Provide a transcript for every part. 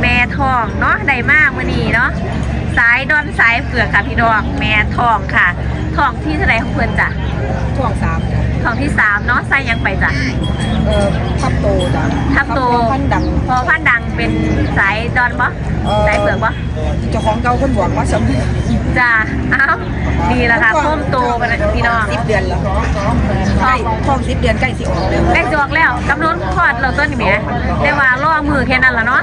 แม่ทองเนาะได้มากมื่อนี้เนาะสายดอนสายเผือกค่ะพี่น้องแม่ทองค่ะทองที่เท่าไหรของเพื่อนจ้ะช่วงสามจ้ะทองที่สามเนาะใส่ยังไปจ้ะเอ่อทับโตจ้ะทับโตพันดังพอพันดังเป็นสายดอนปะเอ่อสายเผือกปะเจ้าของเก่าคนบอกว่าสำเร็ จจ้าเอ้านี่แหละค่ะพ่มโตกันนะพี่น้องสิบเดือนแล้วใกล้ท้องสิบเดือนใกล้สิออกแล้วได้จอกแล้วกำหนดคลอดเราต้นนี่แหมแต่ว่าล่อมือแค่นั้นละเนาะ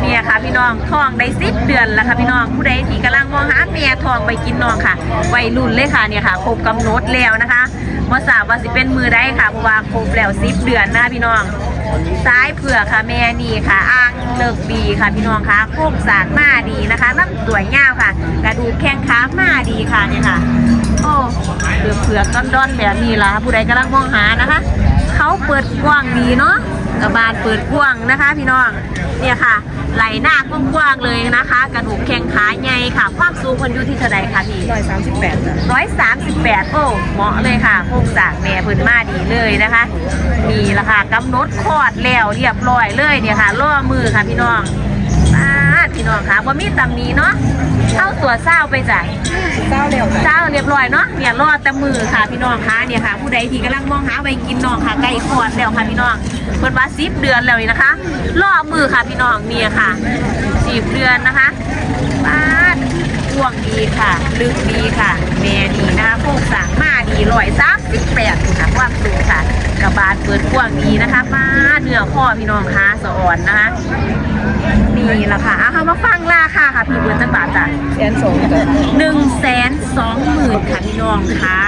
เนี่ยค่ะ พี่น้องท้องได้สิบเดือนแล้วค่ะพี่น้องผู้ใดที่กำลังมองหาเมียท้องไปกินน้องค่ะวัยรุ่นเลยค่ะเนี่ยค่ะครบกำหนดแล้วนะคะมาสาบว่าสิเป็นมือได้ค่ะเพราะว่าครบแล้วสิบเดือนนะพี่น้อง ซ้ายเผือกค่ะแม่นี่ค่ะอ่างเลิกดีค่ะพี่น้องคะโค้งสากมาดีนะคะน้ำสวยงามค่ะ กระดูกแข้งขามาดีค่ะเนี่ยค่ะ โอ้เผือกเผือกด้อนๆแบบนี้ล่ะผู้ใดกำลังมองหานะคะ เขาเปิดกว้างดีเนาะกระบาลเปิดกว้างนะคะ พี่น้องเนี่ยค่ะ ไหลหน้ากว้างๆเลยนะคะ กระดูกแข้งขาใหญ่ค่ะ ความสูงคนอยู่ที่เท่าใดคะพี่ร้อยสามสิบแปดจ้ะร้อยสามสิบแปดโอ้เหมาะเลยค่ะโครงสร้างแม่เพื้นมาดีเลยนะคะนี่ละค่ะกำหนดคลอดแล้วเรียบร้อยเลยเนี่ยค่ะล่อมือค่ะพี่น้องมาด พี่น้องค่ะว่ามีตำหนี้เนาะเข้าตัวเศร้าไปจ้ะเศร้าแล้วจ้ะเศร้าเรียบร้อยเนาะเนี่ยรอดแต่มือค่ะพี่น้องค่ะเนี่ยค่ะ ผู้ใดที่กำลังมองหาไปกินน้องค่ะใกล้คลอดแล้วค่ะพี่น้องเพิ่นว่าสิบเดือนแล้วนี่นะคะล่อมือค่ะพี่น้องเนี่ยค่ะสิบเดือนนะคะมาดช่วงดีค่ะ ลึกดีค่ะ แม่ดีนะคะโครงสร้างมาดีร้อยสามสิบแปดค่ะความสูงค่ะกระบาลเปิดกว้างดีนะคะมาเนื้อข้อพี่น้องคะสะอ่อนนะคะ มาฟังราคาค่ะพี่เบิร์นจังบาทจ้ะแสนสองจ้ะหนึ่งแสนสองหมื่นค่ะพี่น้องคะ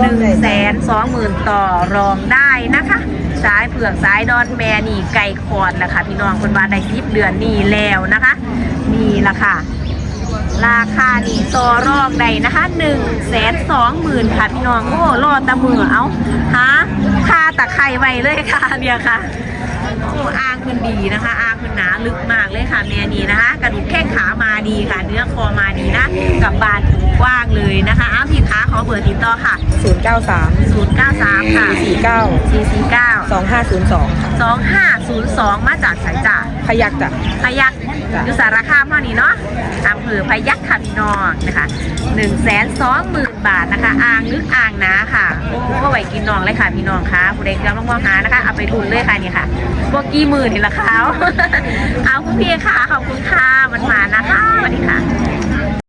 หนึ่งแสนสองหมื่นต่อรองได้นะคะสายเผือกสายดอนแม่นี่ไก่คอนแหละค่ะพี่น้องคนว่าได้สิบเดือนนี่แล้วนะคะนี่แหละค่ะ ราคานี่ต่อรองได้นะคะ1นึ่งแสนสองหมื่นค่ะพี่น้องโอ้รอดตะมือเอาหาคาตะไคร่ไว้เลยค่ะเนี่ยค่ะ โอ้อ่างคุณดีนะคะอ่างคุณหนาลึกมากเลยค่ะแม่นี่นะคะ กระดูกแข้งขามาดีค่ะ เนื้อคอมาดีนะ กับบานถูกกว้างเลยนะคะอ้าวพี่ค้าขอเบอร์ติดต่อค่ะศูนย์เก้าสาม093 ค่ะสี่เก้า449สองห้าศูนย์สองค่ะ2502 มาจากสายจ่าพยักจ้ะพยักอยู่สารคามเท่านี้เนาะอำเภอพยักค่ะพี่น้องนะคะหนึ่งแสนสองหมื่น บาทนะคะ อ่างนึกอ่างนาค่ะโอ้ก็ไหวกินน้องเลยค่ะพี่น้องคะผู้ใดกำลังมองหานะคะเอาไปทุนเลยค่ะนี่ค่ะบวกกี่หมื่นนี่ละค่ะเอาคุณพี่ค่ะขอบคุณค่ะมันมานะคะสวัสดีค่ะ